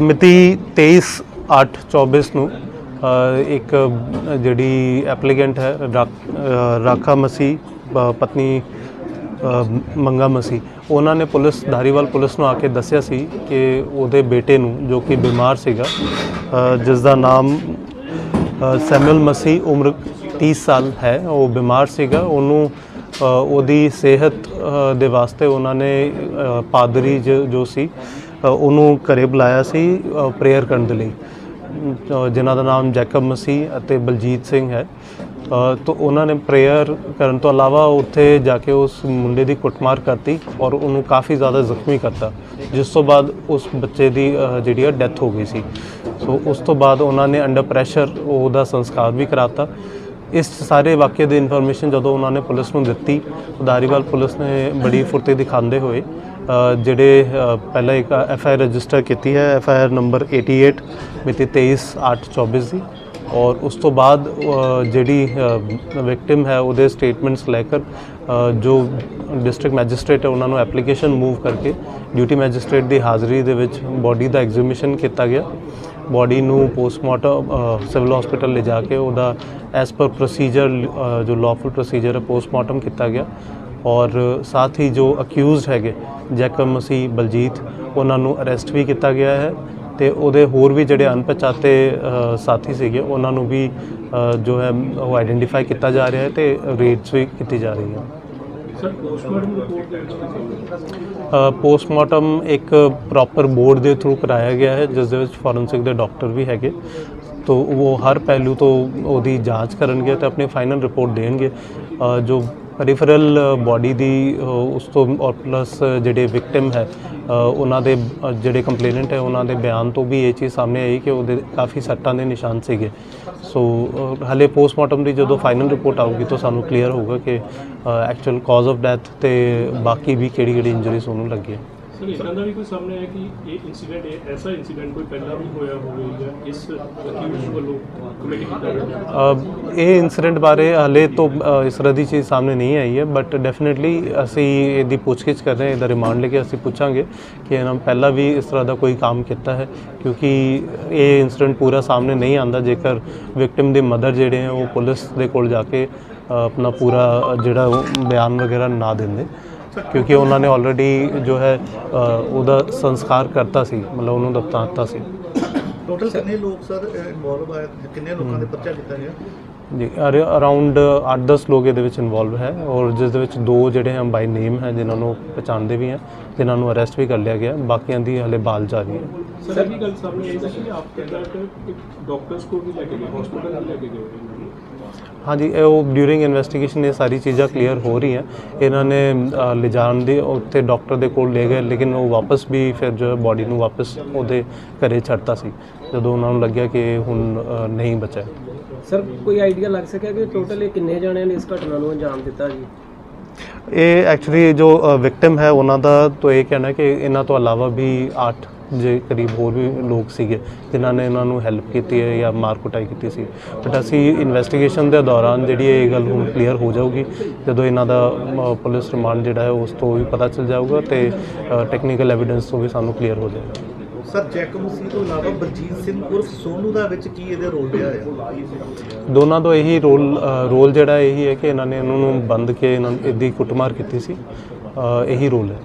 ਮਿਤੀ 23/8/24 ਨੂੰ ਇੱਕ ਜਿਹੜੀ ਐਪਲੀਕੈਂਟ ਹੈ ਰਾਖਾ ਮਸੀ ਪਤਨੀ ਮੰਗਾ ਮਸੀ ਉਹਨਾਂ ਨੇ ਪੁਲਿਸ ਧਾਰੀਵਾਲ ਪੁਲਿਸ ਨੂੰ ਆ ਕੇ ਦੱਸਿਆ ਸੀ ਕਿ ਉਹਦੇ ਬੇਟੇ ਨੂੰ ਜੋ ਕਿ ਬਿਮਾਰ ਸੀਗਾ ਅ, ਜਿਸ ਦਾ ਨਾਮ ਅ, ਸੈਮੂਅਲ ਮਸੀ ਉਮਰ 30 ਸਾਲ ਹੈ ਉਹ ਬਿਮਾਰ ਸੀਗਾ ਉਹਨੂੰ ਉਹਦੀ ਸਿਹਤ ਦੇ ਵਾਸਤੇ ਉਹਨਾਂ ਨੇ ਪਾਦਰੀ ਜੋ ਸੀ ਉਹਨੂੰ ਘਰੇ ਬੁਲਾਇਆ ਸੀ ਪ੍ਰੇਅਰ ਕਰਨ ਦੇ ਲਈ। ਜਿਨ੍ਹਾਂ ਦਾ ਨਾਮ ਜੈਕਬ ਮਸੀਹ ਅਤੇ ਬਲਜੀਤ ਸਿੰਘ ਹੈ। ਅ, ਤਾਂ ਉਹਨਾਂ ਨੇ ਪ੍ਰੇਅਰ ਕਰਨ ਤੋਂ ਇਲਾਵਾ ਉੱਥੇ ਜਾ ਕੇ ਉਸ ਮੁੰਡੇ ਦੀ ਕੁੱਟਮਾਰ ਕਰਤੀ ਔਰ ਉਹਨੂੰ ਕਾਫੀ ਜ਼ਿਆਦਾ ਜ਼ਖਮੀ ਕਰਤਾ ਜਿਸ ਤੋਂ ਬਾਅਦ ਉਸ ਬੱਚੇ ਦੀ ਜਿਹੜੀ ਹੈ ਡੈਥ ਹੋ ਗਈ ਸੀ। ਸੋ ਉਸ ਤੋਂ ਬਾਅਦ ਉਹਨਾਂ ਨੇ ਅੰਡਰ ਪ੍ਰੈਸ਼ਰ ਉਹਦਾ ਸੰਸਕਾਰ ਵੀ ਕਰਾਤਾ। ਇਸ ਸਾਰੇ ਵਾਕਿਏ ਦੀ ਇਨਫੋਰਮੇਸ਼ਨ ਜਦੋਂ ਉਹਨਾਂ ਨੇ ਪੁਲਿਸ ਨੂੰ ਦਿੱਤੀ ਉਦਾਰੀਵਾਲ ਪੁਲਿਸ ਨੇ ਬੜੀ ਫੁਰਤੀ ਦਿਖਾਉਂਦੇ ਹੋਏ ਜਿਹੜੇ ਪਹਿਲਾਂ ਇੱਕ ਐਫ ਆਈ ਆਰ ਰਜਿਸਟਰ ਕੀਤੀ ਹੈ ਐਫ ਆਈ ਆਰ ਨੰਬਰ 88 ਮਿਤੀ 23/8/24 ਦੀ। ਔਰ ਉਸ ਤੋਂ ਬਾਅਦ ਜਿਹੜੀ ਵਿਕਟਿਮ ਹੈ, ਉਹਦੇ ਸਟੇਟਮੈਂਟਸ ਲੈ ਕੇ ਜੋ ਡਿਸਟ੍ਰਿਕਟ ਮੈਜਿਸਟ੍ਰੇਟ ਹੈ, ਉਹਨਾਂ ਨੂੰ ਐਪਲੀਕੇਸ਼ਨ ਮੂਵ ਕਰਕੇ ਡਿਊਟੀ ਮੈਜਿਸਟ੍ਰੇਟ ਦੀ ਹਾਜ਼ਰੀ ਦੇ ਵਿੱਚ ਬੋਡੀ ਦਾ ਐਗਜ਼ੀਬਿਸ਼ਨ ਕੀਤਾ ਗਿਆ। ਬੋਡੀ ਨੂੰ ਪੋਸਟਮਾਰਟਮ ਸਿਵਲ ਹਸਪੀਟਲ ਲਿਜਾ ਕੇ ਉਹਦਾ ਐਸ ਪਰ ਪ੍ਰੋਸੀਜਰ ਜੋ ਲਾਫੁਲ ਪ੍ਰੋਸੀਜਰ ਹੈ, ਪੋਸਟਮਾਰਟਮ ਕੀਤਾ ਗਿਆ। ਔਰ ਸਾਥ ਹੀ ਜੋ ਅਕਿਊਜ਼ਡ ਹੈਗੇ, ਜੈਕਮ ਮਸੀਹ ਬਲਜੀਤ, ਉਹਨਾਂ ਨੂੰ ਅਰੈਸਟ ਵੀ ਕੀਤਾ ਗਿਆ ਹੈ। ਤੇ ਉਹਦੇ ਹੋਰ ਵੀ ਜਿਹੜੇ ਅਣਪਛਾਤੇ ਸਾਥੀ ਸੀਗੇ, ਉਹਨਾਂ ਨੂੰ ਵੀ ਜੋ ਹੈ, ਉਹ ਆਈਡੈਂਟੀਫਾਈ ਕੀਤਾ ਜਾ ਰਿਹਾ ਹੈ ਤੇ ਰੇਡਸ ਵੀ ਕੀਤੀ ਜਾ ਰਹੀ ਹੈ। ਸਰ ਪੋਸਟਮਾਰਟਮ ਰਿਪੋਰਟ ਦੇ ਵਿੱਚ ਪੋਸਟਮਾਰਟਮ ਇੱਕ ਪ੍ਰੋਪਰ ਬੋਰਡ ਦੇ ਥਰੂ ਕਰਾਇਆ ਗਿਆ ਹੈ, ਜਿਸ ਦੇ ਵਿੱਚ ਫੋਰੈਂਸਿਕ ਦੇ ਡਾਕਟਰ ਵੀ ਹੈਗੇ। ਤੋ, ਉਹ ਹਰ ਪਹਿਲੂ ਤੋਂ ਉਹਦੀ ਜਾਂਚ ਕਰਨਗੇ ਤੇ ਆਪਣੀ ਫਾਈਨਲ ਰਿਪੋਰਟ ਦੇਣਗੇ। ਜੋ ਪੈਰੀਫਰਲ ਬਾਡੀ uh, ਦੀ ਉਸ ਤੋਂ ਔਰ ਪਲੱਸ ਜਿਹੜੇ ਵਿਕਟਿਮ ਹੈ ਉਹਨਾਂ ਦੇ ਜਿਹੜੇ ਕੰਪਲੇਨੈਂਟ ਹੈ ਉਹਨਾਂ ਦੇ ਬਿਆਨ ਤੋਂ ਵੀ ਇਹ ਚੀਜ਼ ਸਾਹਮਣੇ ਆਈ ਕਿ ਉਹਦੇ ਕਾਫੀ ਸੱਟਾਂ ਦੇ ਨਿਸ਼ਾਨ ਸੀਗੇ। ਸੋ ਅ, ਹਲੇ ਪੋਸਟਮਾਰਟਮ ਦੀ ਜਦੋਂ ਫਾਈਨਲ ਰਿਪੋਰਟ ਆਊਗੀ ਤਾਂ ਸਾਨੂੰ ਕਲੀਅਰ ਹੋਊਗਾ ਕਿ ਐਕਚੁਅਲ ਕਾਜ਼ ਆਫ ਡੈਥ ਤੇ ਬਾਕੀ ਵੀ ਕਿਹੜੀ ਕਿਹੜੀ ਇੰਜਰੀਜ਼ ਉਹਨੂੰ ਲੱਗੀਆਂ। ਸਰ ਇਦਾਂ ਦਾ ਵੀ ਕੋਈ ਸਾਹਮਣੇ ਆਇਆ ਕਿ ਇਹ ਇਨਸੀਡੈਂਟ ਇਹ ਐਸਾ ਇਨਸੀਡੈਂਟ ਕੋਈ ਪਹਿਲਾਂ ਵੀ ਹੋਇਆ ਹੋਵੇ ਜਾਂ ਇਸ ਅਕਿਊਜ਼ ਵੱਲੋਂ ਕਮਿਟ ਕੀਤਾ ਗਿਆ ਇਹ ਇਨਸੀਡੈਂਟ ਬਾਰੇ ਹਲੇ ਤੋਂ ਇਸ ਤਰ੍ਹਾਂ ਦੀ ਚੀਜ਼ ਸਾਹਮਣੇ ਨਹੀਂ ਆਈ ਹੈ ਬਟ ਡੈਫੀਨਿਟਲੀ ਅਸੀਂ ਇਹਦੀ ਪੁੱਛਗਿੱਛ ਕਰ ਰਹੇ ਹਾਂ, ਇਹਦਾ ਰਿਮਾਂਡ ਲੈ ਕੇ ਅਸੀਂ ਪੁੱਛਾਂਗੇ ਕਿ ਇਹਨਾਂ ਪਹਿਲਾਂ ਵੀ ਇਸ ਤਰ੍ਹਾਂ ਦਾ ਕੋਈ ਕੰਮ ਕੀਤਾ ਹੈ, ਕਿਉਂਕਿ ਇਹ ਇਨਸੀਡੈਂਟ ਪੂਰਾ ਸਾਹਮਣੇ ਨਹੀਂ ਆਂਦਾ ਜੇਕਰ ਵਿਕਟਿਮ ਦੇ ਮਦਰ ਜਿਹੜੇ ਹੈ ਉਹ ਪੁਲਿਸ ਦੇ ਕੋਲ ਜਾ ਕੇ ਆਪਣਾ ਪੂਰਾ ਜਿਹੜਾ ਬਿਆਨ ਵਗੈਰਾ ਨਾ ਦਿੰਦੇ। ਕਿਉਂਕਿ ਉਹਨਾਂ ਨੇ ਆਲਰੇਡੀ ਜੋ ਹੈ ਉਹਦਾ ਸੰਸਕਾਰ ਕਰਤਾ ਸੀ ਮਤਲਬ ਉਹਨੂੰ ਦਫਨਾ ਦਿੱਤਾ ਸੀ। ਟੋਟਲ ਕਿੰਨੇ ਲੋਕ ਸਰ ਇਨਵੋਲਵ ਆਏ ਕਿੰਨੇ ਲੋਕਾਂ ਦੇ ਪਰਚਾ ਕੀਤਾ ਗਿਆ? ਜੀ ਅਰਾਊਂਡ 8-10 ਲੋਕ ਇਹਦੇ ਵਿੱਚ ਇਨਵੋਲਵ ਹੈ ਔਰ ਜਿਸ ਦੇ ਵਿੱਚ ਦੋ ਜਿਹੜੇ ਹਨ ਬਾਈ ਨੇਮ ਹੈ ਜਿਨ੍ਹਾਂ ਨੂੰ ਪਛਾਣਦੇ ਵੀ ਹੈ ਜਿਨ੍ਹਾਂ ਨੂੰ ਅਰੈਸਟ ਵੀ ਕਰ ਲਿਆ ਗਿਆ ਬਾਕੀਆਂ ਦੀ ਹਲੇ ਬਾਲ ਜਾਰੀ ਹੈ। ਸਰ ਇਹ ਵੀ ਗੱਲ ਸਾਹਮਣੇ ਆਈ ਸੀ ਕਿ ਆਫਟਰ ਦੈਟ ਡਾਕਟਰਸ ਕੋ ਵੀ ਲੈ ਕੇ ਗਏ ਹਸਪੀਟਲ ਵੀ ਲੈ ਕੇ ਗਏ। ਹਾਂਜੀ ਇਹ ਉਹ ਡਿਊਰਿੰਗ ਇਨਵੈਸਟੀਗੇਸ਼ਨ ਇਹ ਸਾਰੀ ਚੀਜ਼ਾਂ ਕਲੀਅਰ ਹੋ ਰਹੀਆਂ। ਇਹਨਾਂ ਨੇ ਅ, ਲਿਜਾਣ ਦੀ ਉੱਥੇ ਡਾਕਟਰ ਦੇ ਕੋਲ ਲੈ ਗਏ ਲੇਕਿਨ ਉਹ ਵਾਪਸ ਵੀ ਫਿਰ ਜੋ ਬਾਡੀ ਨੂੰ ਵਾਪਸ ਉਹਦੇ ਘਰੇ ਛੱਡਤਾ ਸੀ। ਜਦੋਂ ਉਹਨਾਂ ਨੂੰ ਲੱਗਿਆ ਕਿ ਹੁਣ ਅ, ਨਹੀਂ ਬਚਿਆ। ਸਰ ਕੋਈ ਆਈਡੀਆ ਲੱਗ ਸਕਿਆ ਕਿ ਟੋਟਲ ਇਹ ਕਿੰਨੇ ਜਣਿਆਂ ਨੇ ਇਸ ਘਟਨਾ ਨੂੰ ਅੰਜਾਮ ਦਿੱਤਾ ਜੀ? ਇਹ ਐਕਚੁਅਲੀ ਜੋ ਵਿਕਟਿਮ ਹੈ ਉਹਨਾਂ ਦਾ ਤਾਂ ਇਹ ਕਹਿਣਾ ਕਿ ਇਹਨਾਂ ਤੋਂ ਇਲਾਵਾ ਵੀ 8 ਜੇ ਕਰੀਬ ਹੋਰ ਵੀ ਲੋਕ ਸੀਗੇ ਜਿਨ੍ਹਾਂ ਨੇ ਇਹਨਾਂ ਨੂੰ ਹੈਲਪ ਕੀਤੀ ਹੈ ਜਾਂ ਮਾਰ ਕੁਟਾਈ ਕੀਤੀ ਸੀ। ਬਟ ਅਸੀਂ ਇਨਵੈਸਟੀਗੇਸ਼ਨ ਦੇ ਦੌਰਾਨ ਜਿਹੜੀ ਇਹ ਗੱਲ ਹੁਣ ਕਲੀਅਰ ਹੋ ਜਾਊਗੀ ਜਦੋਂ ਇਹਨਾਂ ਦਾ ਪੁਲਿਸ ਰਿਮਾਂਡ ਜਿਹੜਾ ਹੈ ਉਸ ਤੋਂ ਵੀ ਪਤਾ ਚੱਲ ਜਾਊਗਾ ਤੇ ਟੈਕਨੀਕਲ ਐਵੀਡੈਂਸ ਤੋਂ ਵੀ ਸਾਨੂੰ ਕਲੀਅਰ ਹੋ ਜਾਏਗਾ। ਸਰ ਜੈਕ ਮਸੀਹ ਤੋਂ ਇਲਾਵਾ ਬਲਜੀਤ ਸਿੰਘ ਉਰਫ ਸੋਨੂ ਦਾ ਵਿੱਚ ਕੀ ਇਹਦੇ ਰੋਲ ਰਿਹਾ ਹੈ? ਦੋਨਾਂ ਦਾ ਇਹੀ ਰੋਲ ਰੋਲ ਜਿਹੜਾ ਇਹੀ ਹੈ ਕਿ ਇਹਨਾਂ ਨੇ ਇਹਨਾਂ ਨੂੰ ਬੰਦ ਕੇ ਇਹਨਾਂ ਇਹਦੀ ਕੁੱਟਮਾਰ ਕੀਤੀ ਸੀ। ਇਹੀ ਰੋਲ ਹੈ।